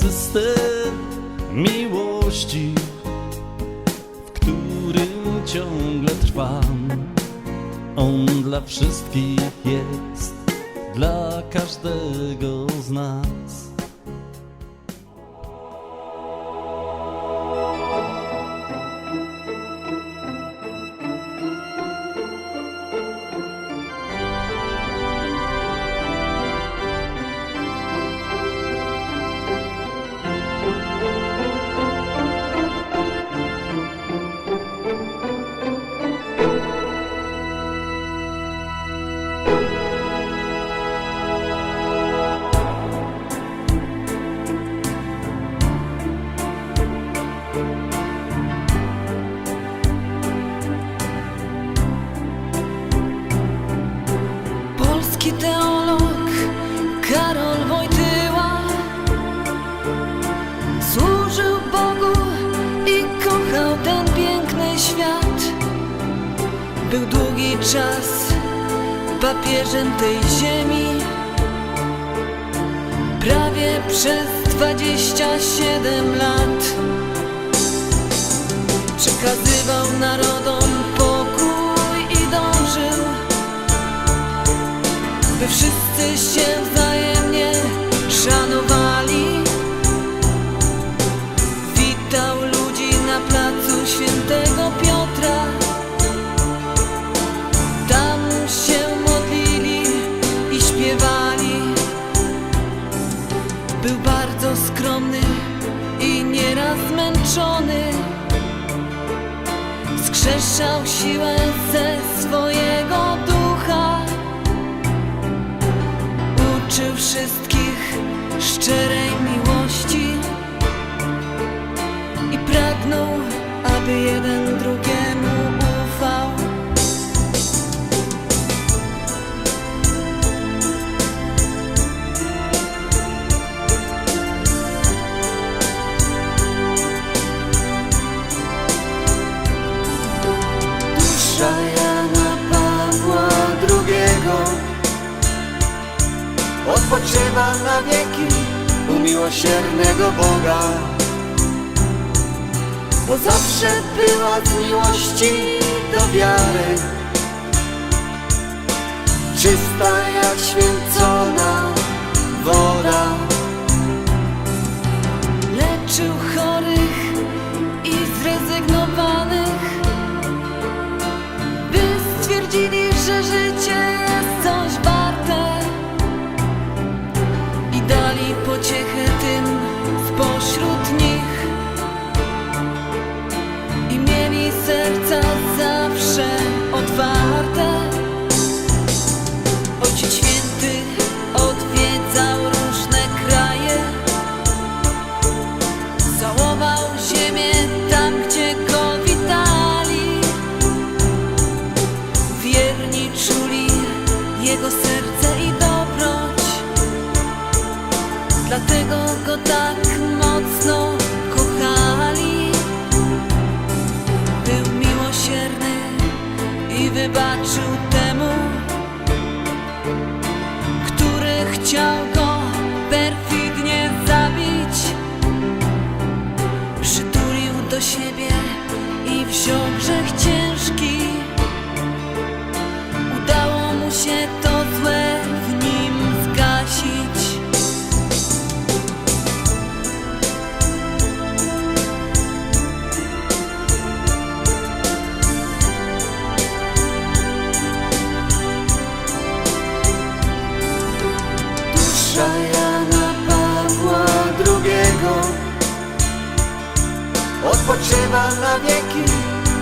system miłości, w którym ciągle trwam. On dla wszystkich jest, dla każdego z nas. Był długi czas papieżem tej ziemi Prawie przez 27 lat Przekazywał narodom pokój i dążył by wszyscy się wzajemnie szanowali. Witał ludzi na placu świętego Piotra. Był bardzo skromny i nieraz zmęczony. Skrzeszał siłę ze swojego ducha uczył wszystkich szczerej miłości i pragnął, aby jeden drugiemu na wieki u miłosiernego Boga. Bo zawsze była z miłości do wiary, czysta jak święcona woda. leczył chorych i zrezygnowanych, by stwierdzili, że życie serca zawsze otwarte. Ojciec Święty odwiedzał różne kraje. Całował ziemię tam, gdzie go witali. Wierni czuli jego serce i dobroć. Dlatego go tak mocno wybaczył temu, który chciał go perfidnie zabić przytulił do siebie i wziął grzech ciężki. Odpoczywa na wieki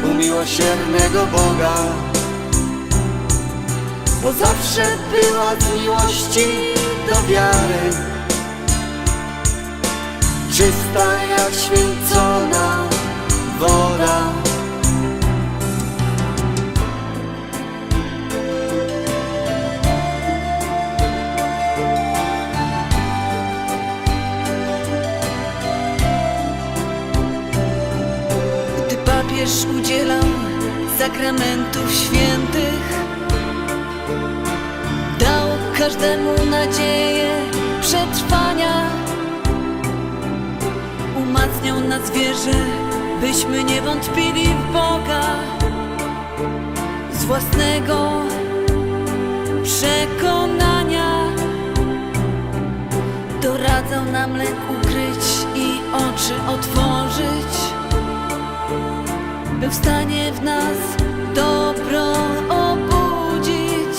u miłosiernego Boga. Bo zawsze była z miłości do wiary, czysta jak święcona woda. Papież udzielał sakramentów świętych, dał każdemu nadzieję przetrwania. nas wierzę, byśmy nie wątpili w Boga z własnego przekonania. Doradzał nam lek ukryć i oczy otworzyć, by w stanie w nas dobro obudzić.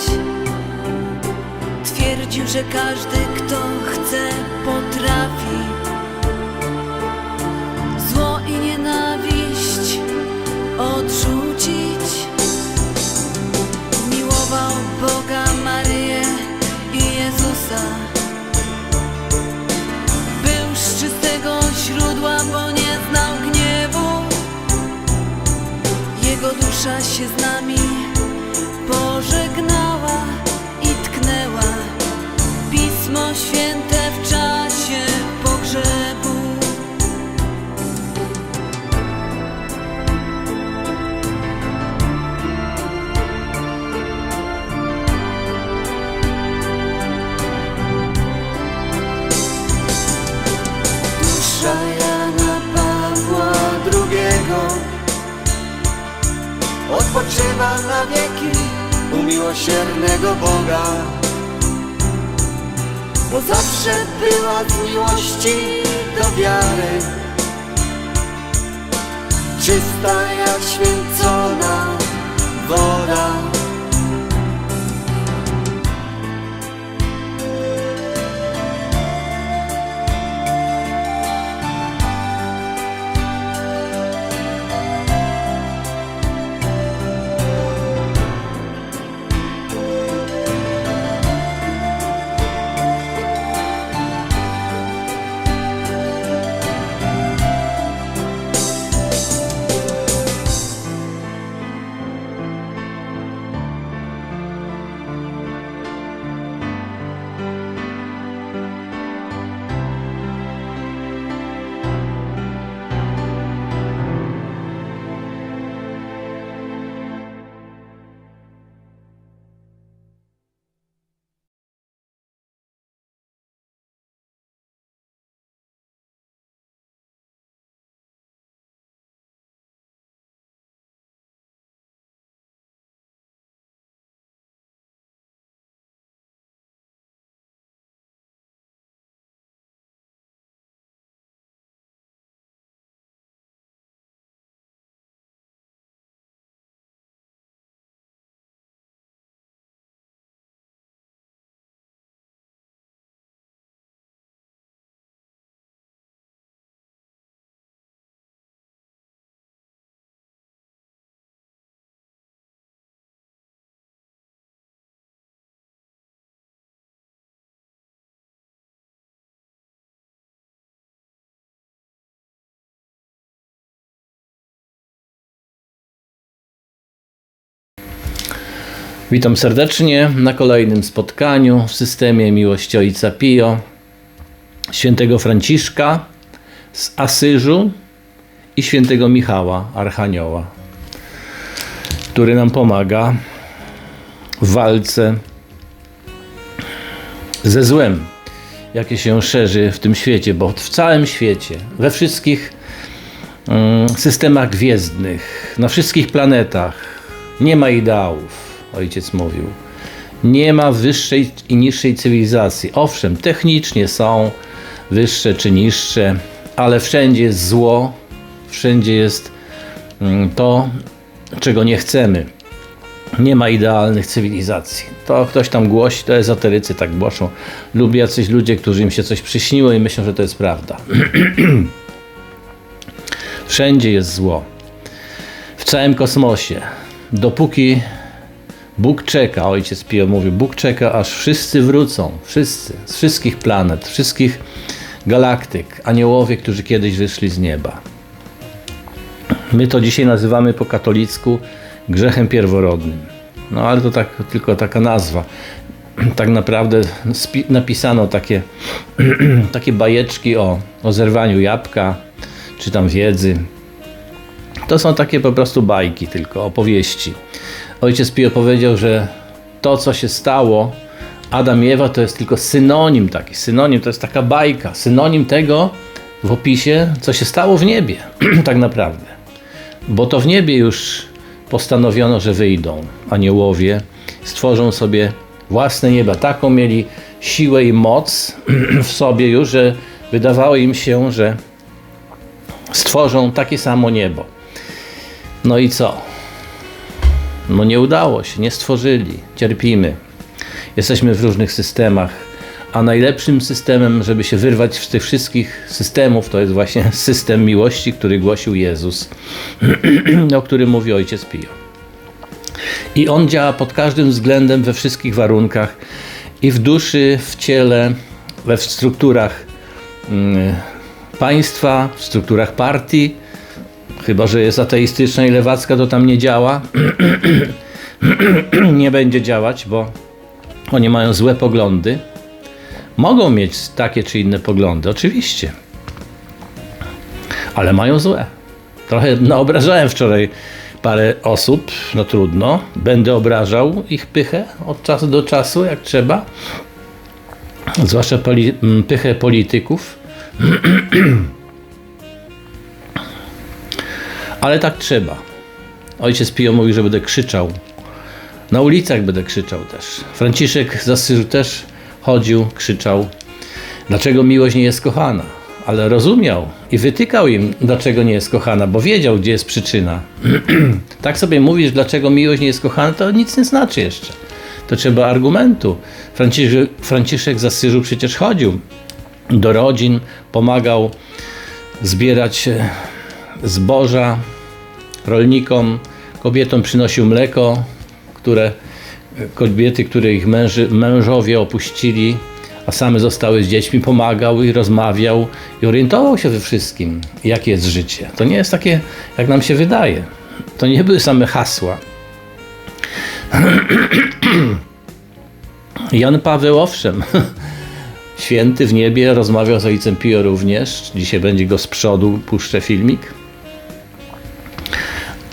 Twierdził, że każdy, kto chce, potrafi zło i nienawiść odrzucić. Miłował Boga, Maryję i Jezusa. Był z czystego źródła, Jego dusza się z nami pożegnała i tknęła. Pismo Święte w czasie miłosiernego Boga. Bo zawsze była z miłości do wiary. Czysta jak święcona woda Witam serdecznie na kolejnym spotkaniu w systemie Miłości Ojca Pio, świętego Franciszka z Asyżu i świętego Michała, Archanioła, który nam pomaga w walce ze złem, jakie się szerzy w tym świecie, bo w całym świecie, we wszystkich mm, systemach gwiezdnych, na wszystkich planetach nie ma ideałów, ojciec mówił. Nie ma wyższej i niższej cywilizacji. Owszem, technicznie są wyższe czy niższe, ale wszędzie jest zło, wszędzie jest mm, to, czego nie chcemy. Nie ma idealnych cywilizacji. To ktoś tam głosi, to ezoterycy tak głoszą, lub jacyś ludzie, którzy im się coś przyśniło i myślą, że to jest prawda. Wszędzie jest zło. W całym kosmosie. Dopóki Bóg czeka, ojciec Pio mówił, Bóg czeka, aż wszyscy wrócą. Wszyscy, z wszystkich planet, wszystkich galaktyk, aniołowie, którzy kiedyś wyszli z nieba. My to dzisiaj nazywamy po katolicku grzechem pierworodnym. No ale to tak, tylko taka nazwa. Tak naprawdę napisano takie, takie bajeczki o, o zerwaniu jabłka, czy tam wiedzy. To są takie po prostu bajki, tylko opowieści. Ojciec Pio powiedział, że to, co się stało, Adam i Ewa, to jest tylko synonim taki. Synonim to jest taka bajka. Synonim tego, w opisie, co się stało w niebie, tak naprawdę. Bo to w niebie już postanowiono, że wyjdą aniołowie, stworzą sobie własne nieba. Taką mieli siłę i moc w sobie już, że wydawało im się, że stworzą takie samo niebo. No i co? No nie udało się, nie stworzyli, cierpimy. Jesteśmy w różnych systemach, a najlepszym systemem, żeby się wyrwać z tych wszystkich systemów, to jest właśnie system miłości, który głosił Jezus, o którym mówi Ojciec Pio. I on działa pod każdym względem, we wszystkich warunkach, i w duszy, w ciele, we w strukturach mm, państwa, w strukturach partii, chyba że jest ateistyczna i lewacka, to tam nie działa. nie będzie działać, bo oni mają złe poglądy. Mogą mieć takie czy inne poglądy, oczywiście, ale mają złe. Trochę naobrażałem wczoraj parę osób, no trudno. Będę obrażał ich pychę od czasu do czasu, jak trzeba. Zwłaszcza poli- pychę polityków. Ale tak trzeba. Ojciec Pio mówi, że będę krzyczał. Na ulicach będę krzyczał też. Franciszek z Asyżu też chodził, krzyczał. Dlaczego miłość nie jest kochana? Ale rozumiał i wytykał im, dlaczego nie jest kochana, bo wiedział, gdzie jest przyczyna. tak sobie mówisz, dlaczego miłość nie jest kochana, to nic nie znaczy jeszcze. To trzeba argumentu. Franciszek, Franciszek z Asyżu przecież chodził do rodzin, pomagał zbierać e, zboża rolnikom, kobietom przynosił mleko, które kobiety, które ich męży, mężowie opuścili, a same zostały z dziećmi, pomagał i rozmawiał i orientował się we wszystkim, jakie jest życie. To nie jest takie, jak nam się wydaje. To nie były same hasła. Jan Paweł, owszem, święty w niebie, rozmawiał z ojcem Pio również. Dzisiaj będzie go z przodu, puszczę filmik.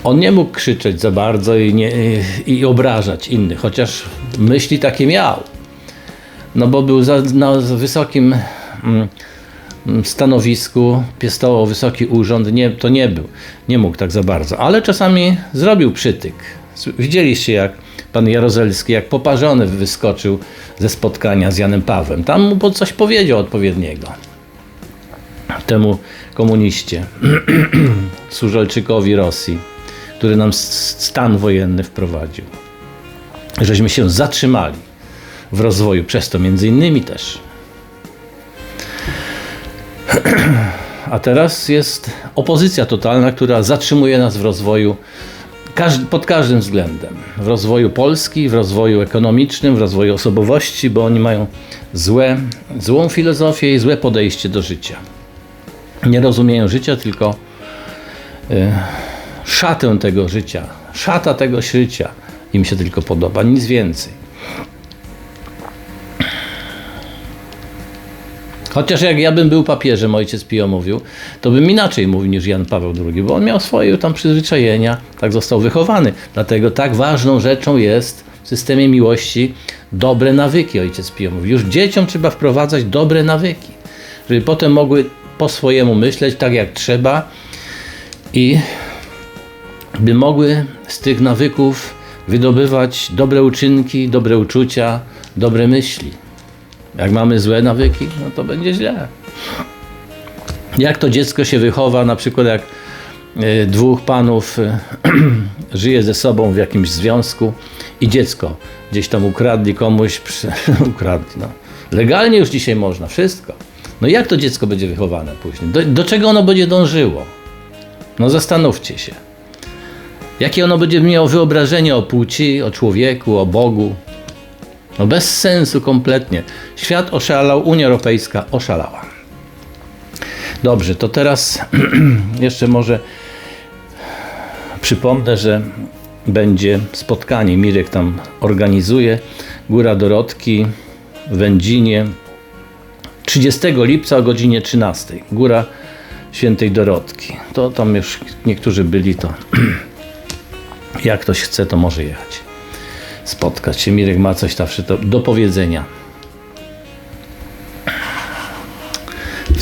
On nie mógł krzyczeć za bardzo i, nie, i obrażać innych, chociaż myśli takie miał. No bo był za, na wysokim mm, mm, stanowisku, piestował wysoki urząd, nie, to nie był, nie mógł tak za bardzo, ale czasami zrobił przytyk. Widzieliście jak pan Jarozelski, jak poparzony wyskoczył ze spotkania z Janem Pawłem. Tam mu coś powiedział odpowiedniego temu komuniście, służalczykowi Rosji, który nam stan wojenny wprowadził. Żeśmy się zatrzymali w rozwoju, przez to między innymi też. A teraz jest opozycja totalna, która zatrzymuje nas w rozwoju pod każdym względem. W rozwoju Polski, w rozwoju ekonomicznym, w rozwoju osobowości, bo oni mają złe, złą filozofię i złe podejście do życia. Nie rozumieją życia, tylko y, szatę tego życia. Szata tego życia im się tylko podoba, nic więcej. Chociaż jak ja bym był papieżem, ojciec Pio mówił, to bym inaczej mówił niż Jan Paweł II, bo on miał swoje tam przyzwyczajenia, tak został wychowany. Dlatego tak ważną rzeczą jest w systemie miłości dobre nawyki, ojciec Pio mówił. Już dzieciom trzeba wprowadzać dobre nawyki, żeby potem mogły po swojemu myśleć tak jak trzeba i by mogły z tych nawyków wydobywać dobre uczynki, dobre uczucia, dobre myśli. Jak mamy złe nawyki, no to będzie źle. Jak to dziecko się wychowa, na przykład jak e, dwóch panów e, żyje ze sobą w jakimś związku i dziecko gdzieś tam ukradli komuś, ukradli, no. Legalnie już dzisiaj można, wszystko. No jak to dziecko będzie wychowane później? Do, do czego ono będzie dążyło? No zastanówcie się. Jakie ono będzie miało wyobrażenie o płci, o człowieku, o Bogu? No bez sensu kompletnie. Świat oszalał, Unia Europejska oszalała. Dobrze, to teraz jeszcze może przypomnę, że będzie spotkanie. Mirek tam organizuje. Góra Dorotki w Wędzinie 30 lipca o godzinie 13. Góra Świętej Dorotki. To tam już niektórzy byli, to jak ktoś chce, to może jechać. Spotkać się. Mirek ma coś zawsze do, powiedzenia.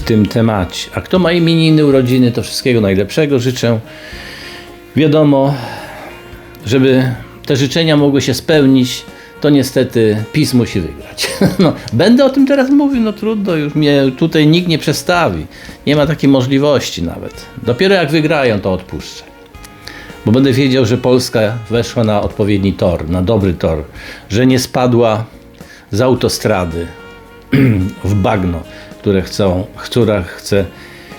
tym temacie. A kto ma imieniny, urodziny, to wszystkiego najlepszego życzę. Wiadomo, żeby te życzenia mogły się spełnić, to niestety PiS musi wygrać. No, będę o tym teraz mówił, no trudno, już mnie tutaj nikt nie przestawi. Nie ma takiej możliwości nawet. Dopiero jak wygrają, to odpuszczę. Bo będę wiedział, że Polska weszła na odpowiedni tor, na dobry tor, że nie spadła z autostrady w bagno, które chcą, która chce,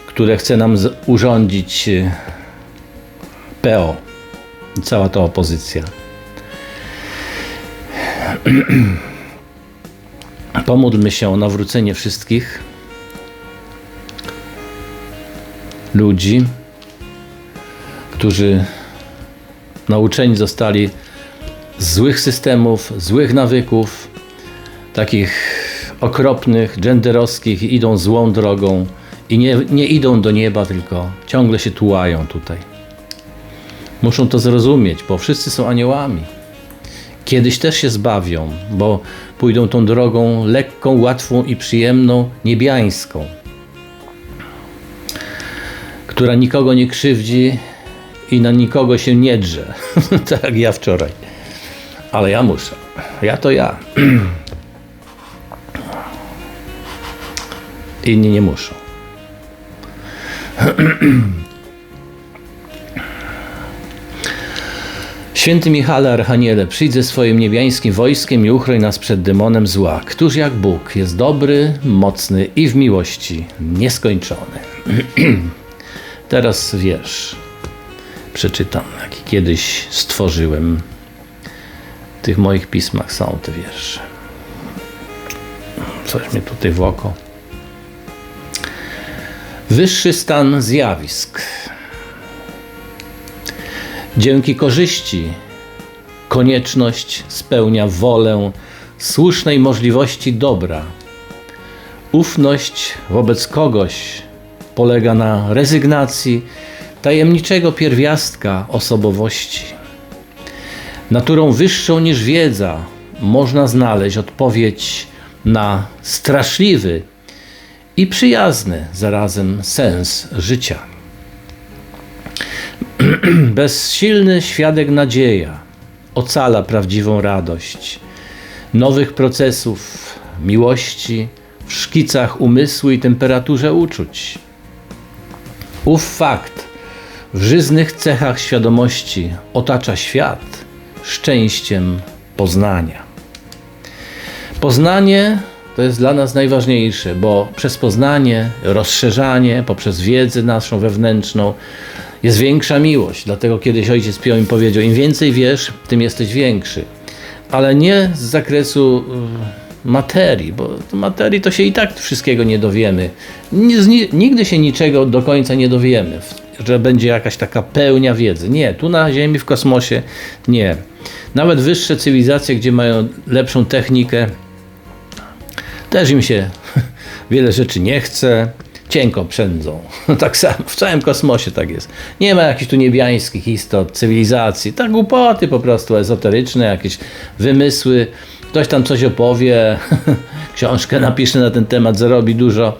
które chce nam urządzić e, PO, cała ta opozycja. Pomódlmy się o nawrócenie wszystkich ludzi, którzy nauczeni zostali złych systemów, złych nawyków, takich okropnych, genderowskich i idą złą drogą i nie, nie idą do nieba, tylko ciągle się tułają tutaj. Muszą to zrozumieć, bo wszyscy są aniołami. Kiedyś też się zbawią, bo pójdą tą drogą lekką, łatwą i przyjemną, niebiańską, która nikogo nie krzywdzi i na nikogo się nie drze, tak jak ja wczoraj. Ale ja muszę. Ja to ja. Inni nie muszą. Święty Michale Archaniele, przyjdź ze swoim niebiańskim wojskiem i uchroń nas przed demonem zła. Któż jak Bóg jest dobry, mocny i w miłości nieskończony. Teraz wiersz przeczytam, jaki kiedyś stworzyłem. W tych moich pismach są te wiersze. Coś mnie tutaj w oko. Wyższy stan zjawisk. Dzięki korzyści konieczność spełnia wolę słusznej możliwości dobra. Ufność wobec kogoś polega na rezygnacji tajemniczego pierwiastka osobowości. Naturą wyższą niż wiedza można znaleźć odpowiedź na straszliwy i przyjazny zarazem sens życia. Bezsilny świadek nadzieja ocala prawdziwą radość nowych procesów miłości w szkicach umysłu i temperaturze uczuć. Ów fakt w żyznych cechach świadomości otacza świat szczęściem poznania. Poznanie to jest dla nas najważniejsze, bo przez poznanie, rozszerzanie, poprzez wiedzę naszą wewnętrzną jest większa miłość. Dlatego kiedyś ojciec Pio mi powiedział: im więcej wiesz, tym jesteś większy. Ale nie z zakresu y, materii, bo materii to się i tak wszystkiego nie dowiemy. Nigdy się niczego do końca nie dowiemy, że będzie jakaś taka pełnia wiedzy. Nie, tu na Ziemi, w kosmosie nie. Nawet wyższe cywilizacje, gdzie mają lepszą technikę, też im się wiele rzeczy nie chce, cienko przędzą. Tak samo w całym kosmosie tak jest. Nie ma jakichś tu niebiańskich istot, cywilizacji, tak głupoty po prostu ezoteryczne, jakieś wymysły. Ktoś tam coś opowie, książkę napisze na ten temat, zarobi dużo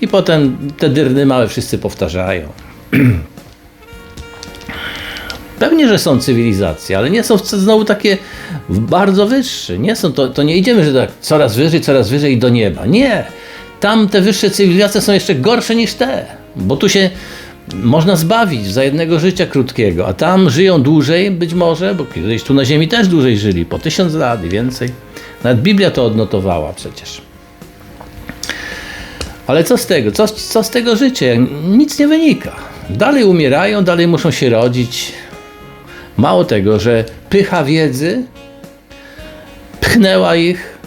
i potem te dyrny małe wszyscy powtarzają. Pewnie, że są cywilizacje, ale nie są znowu takie bardzo wyższe. Nie są to, to nie idziemy, że tak coraz wyżej, coraz wyżej do nieba. Nie. Tam te wyższe cywilizacje są jeszcze gorsze niż te, bo tu się można zbawić za jednego życia krótkiego, a tam żyją dłużej być może, bo kiedyś tu na Ziemi też dłużej żyli, po tysiąc lat i więcej. Nawet Biblia to odnotowała przecież. Ale co z tego? Co, co z tego życia? Nic nie wynika. Dalej umierają, dalej muszą się rodzić. Mało tego, że pycha wiedzy pchnęła ich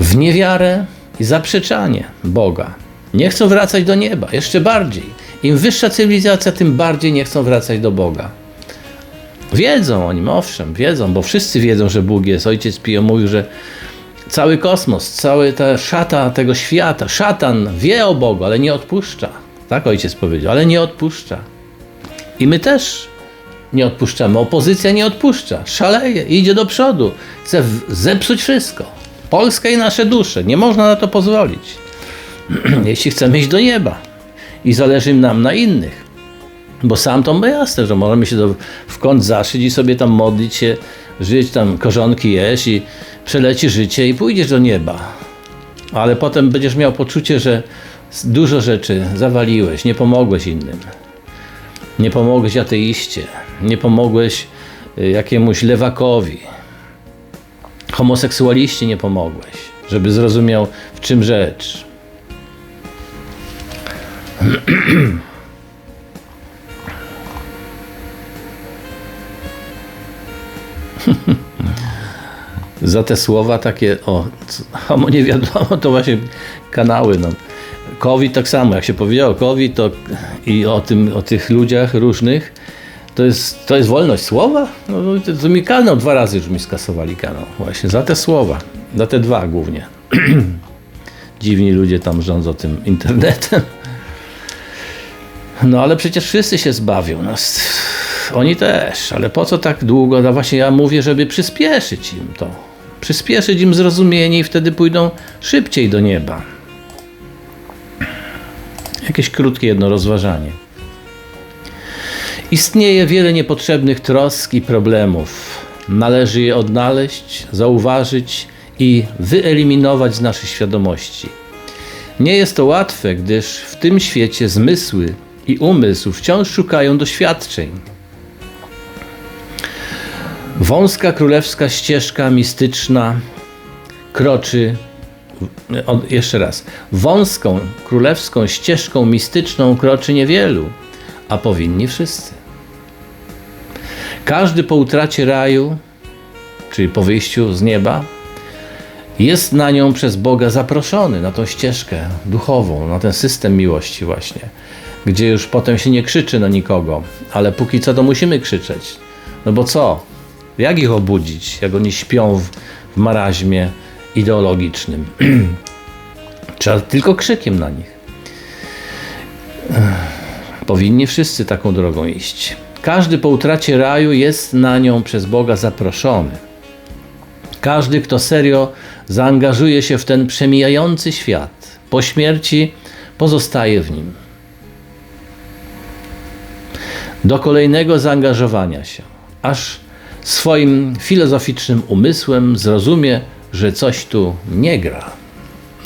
w niewiarę i zaprzeczanie Boga. Nie chcą wracać do nieba, jeszcze bardziej. Im wyższa cywilizacja, tym bardziej nie chcą wracać do Boga. Wiedzą o nim, owszem, wiedzą, bo wszyscy wiedzą, że Bóg jest. Ojciec Pio mówił, że cały kosmos, cały ta szata tego świata, szatan wie o Bogu, ale nie odpuszcza. Tak ojciec powiedział, ale nie odpuszcza. I my też nie odpuszczamy. Opozycja nie odpuszcza. Szaleje, idzie do przodu. Chce zepsuć wszystko. Polska i nasze dusze. Nie można na to pozwolić. jeśli chcemy iść do nieba i zależy nam na innych. Bo sam to ma jasne, że możemy się do, w kąt zaszyć i sobie tam modlić się, żyć tam, korzonki jeść i przeleci życie i pójdziesz do nieba. Ale potem będziesz miał poczucie, że dużo rzeczy zawaliłeś, nie pomogłeś innym. Nie pomogłeś ateiście, nie pomogłeś y, jakiemuś lewakowi. Homoseksualiście nie pomogłeś, żeby zrozumiał w czym rzecz. Za te słowa takie, o, homo nie wiadomo, to właśnie kanały. No. COVID tak samo, jak się powiedziało COVID to i o, tym, o tych ludziach różnych, to jest, to jest wolność słowa? No, no, to, to mi kanał, dwa razy już mi skasowali kanał. Właśnie za te słowa, za te dwa głównie. Dziwni ludzie tam rządzą tym internetem. No ale przecież wszyscy się zbawią. No, oni też, ale po co tak długo? No właśnie ja mówię, żeby przyspieszyć im to. Przyspieszyć im zrozumienie i wtedy pójdą szybciej do nieba. Jakieś krótkie jedno rozważanie. Istnieje wiele niepotrzebnych trosk i problemów. Należy je odnaleźć, zauważyć i wyeliminować z naszej świadomości. Nie jest to łatwe, gdyż w tym świecie zmysły i umysł wciąż szukają doświadczeń. Wąska królewska ścieżka mistyczna kroczy. O, jeszcze raz. Wąską królewską ścieżką mistyczną kroczy niewielu, a powinni wszyscy. Każdy po utracie raju, czyli po wyjściu z nieba, jest na nią przez Boga zaproszony, na tą ścieżkę duchową, na ten system miłości właśnie, gdzie już potem się nie krzyczy na nikogo, ale póki co to musimy krzyczeć. No bo co? Jak ich obudzić, jak oni śpią w, w maraźmie ideologicznym? Trzeba tylko krzykiem na nich. Powinni wszyscy taką drogą iść. Każdy po utracie raju jest na nią przez Boga zaproszony. Każdy, kto serio zaangażuje się w ten przemijający świat, po śmierci pozostaje w nim. Do kolejnego zaangażowania się, aż swoim filozoficznym umysłem zrozumie, że coś tu nie gra.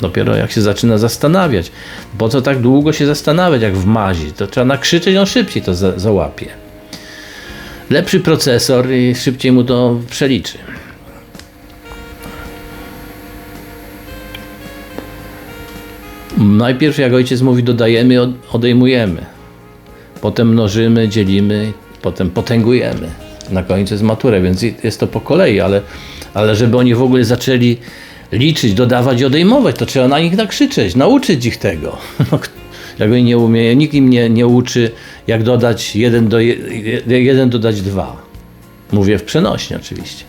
Dopiero jak się zaczyna zastanawiać, po co tak długo się zastanawiać, jak w mazi, to trzeba nakrzyczeć, on szybciej to za, załapie. Lepszy procesor i szybciej mu to przeliczy. Najpierw, jak ojciec mówi, dodajemy, od- odejmujemy. Potem mnożymy, dzielimy, potem potęgujemy. Na końcu jest maturę, więc jest to po kolei, ale, ale żeby oni w ogóle zaczęli liczyć, dodawać i odejmować, to trzeba na nich nakrzyczeć, nauczyć ich tego. No, jak oni nie umieją, nikt im nie, nie uczy, jak dodać jeden, do je, je- jeden dodać dwa. Mówię w przenośnie oczywiście.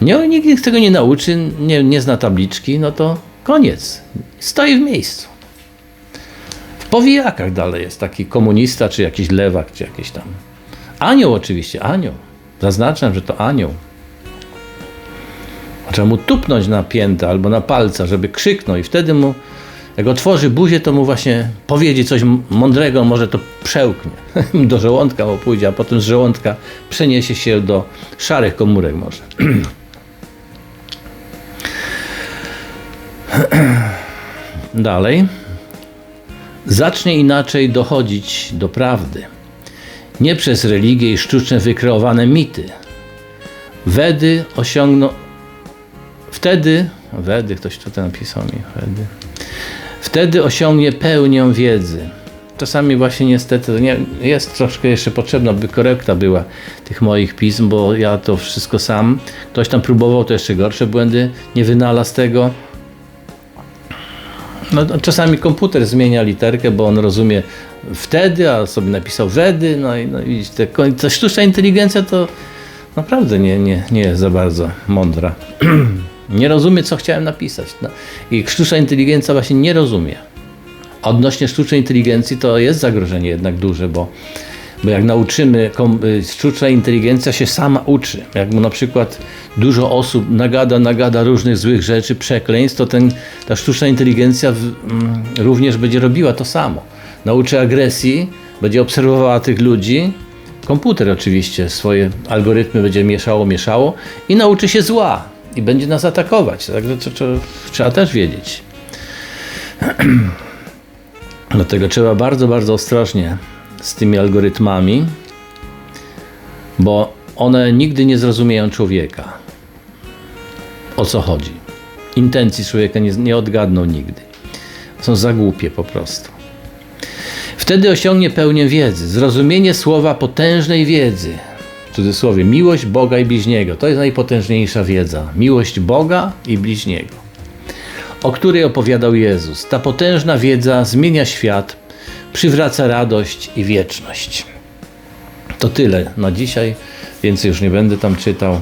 Nie, nikt ich tego nie nauczy, nie, nie zna tabliczki, no to koniec. Stoi w miejscu. W powijakach dalej jest taki komunista, czy jakiś lewak, czy jakiś tam. Anioł oczywiście, anioł. Zaznaczam, że to anioł. Trzeba mu tupnąć na piętę albo na palca, żeby krzyknął i wtedy mu, jak otworzy buzię, to mu właśnie powiedzie coś mądrego, może to przełknie. Do żołądka mu pójdzie, a potem z żołądka przeniesie się do szarych komórek może. Dalej. Zacznie inaczej dochodzić do prawdy. Nie przez religię i sztucznie wykreowane mity. Wedy osiągną. Wtedy. Wedy, ktoś tutaj napisał mi. Wedy. Wtedy osiągnie pełnię wiedzy. Czasami właśnie niestety nie, jest troszkę jeszcze potrzebna, by korekta była tych moich pism, bo ja to wszystko sam. Ktoś tam próbował, to jeszcze gorsze błędy, nie wynalazł tego. No, to czasami komputer zmienia literkę, bo on rozumie wtedy, a sobie napisał wedy. No i no, te, ta sztuczna inteligencja to naprawdę nie, nie, nie jest za bardzo mądra. nie rozumie, co chciałem napisać. No. I sztuczna inteligencja właśnie nie rozumie. Odnośnie sztucznej inteligencji to jest zagrożenie jednak duże, bo, Bo jak nauczymy, y, sztuczna inteligencja się sama uczy. Jak mu na przykład dużo osób nagada, nagada różnych złych rzeczy, przekleństw, to ten, ta sztuczna inteligencja w, mm, również będzie robiła to samo. Nauczy agresji, będzie obserwowała tych ludzi, komputer oczywiście swoje algorytmy będzie mieszało, mieszało i nauczy się zła i będzie nas atakować. Także to, to trzeba też wiedzieć. Dlatego trzeba bardzo, bardzo ostrożnie z tymi algorytmami, bo one nigdy nie zrozumieją człowieka. O co chodzi? Intencji człowieka nie, nie odgadną nigdy. Są za głupie po prostu. Wtedy osiągnie pełnię wiedzy, zrozumienie słowa potężnej wiedzy. Cudzysłowie, miłość Boga i bliźniego. To jest najpotężniejsza wiedza. Miłość Boga i bliźniego o której opowiadał Jezus. Ta potężna wiedza zmienia świat, przywraca radość i wieczność. To tyle na dzisiaj, więcej już nie będę tam czytał.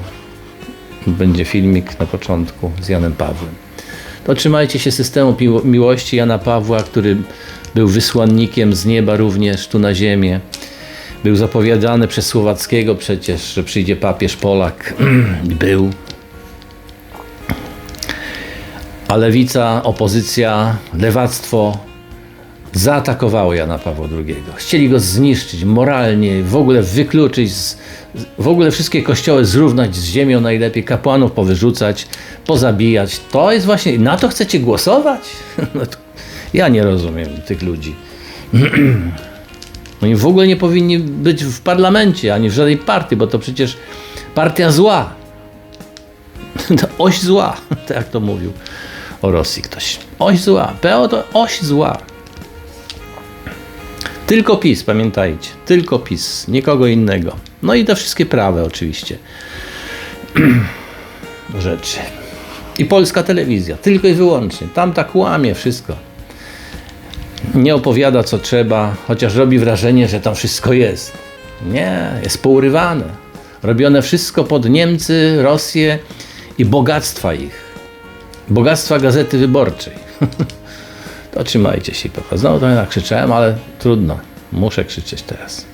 Będzie filmik na początku z Janem Pawłem. To trzymajcie się systemu miło- miłości Jana Pawła, który był wysłannikiem z nieba również tu na ziemię. Był zapowiadany przez Słowackiego przecież, że przyjdzie papież Polak. był. A lewica, opozycja, lewactwo zaatakowało Jana Pawła II. Chcieli go zniszczyć moralnie, w ogóle wykluczyć, z, w ogóle wszystkie kościoły zrównać z ziemią najlepiej, kapłanów powyrzucać, pozabijać. To jest właśnie, na to chcecie głosować? No to ja nie rozumiem tych ludzi. Oni w ogóle nie powinni być w parlamencie, ani w żadnej partii, bo to przecież partia zła. Oś zła, tak to mówił o Rosji ktoś. Oś zła. PO to oś zła. Tylko PiS, pamiętajcie. Tylko PiS, nikogo innego. No i te wszystkie prawe oczywiście. Rzeczy. I polska telewizja, tylko i wyłącznie. Tam tak łamie wszystko. Nie opowiada co trzeba, chociaż robi wrażenie, że tam wszystko jest. Nie, jest pourywane. Robione wszystko pod Niemcy, Rosję i bogactwa ich. Bogactwa Gazety Wyborczej. to trzymajcie się, papa. Znowu to ja krzyczałem, ale trudno. Muszę krzyczeć teraz.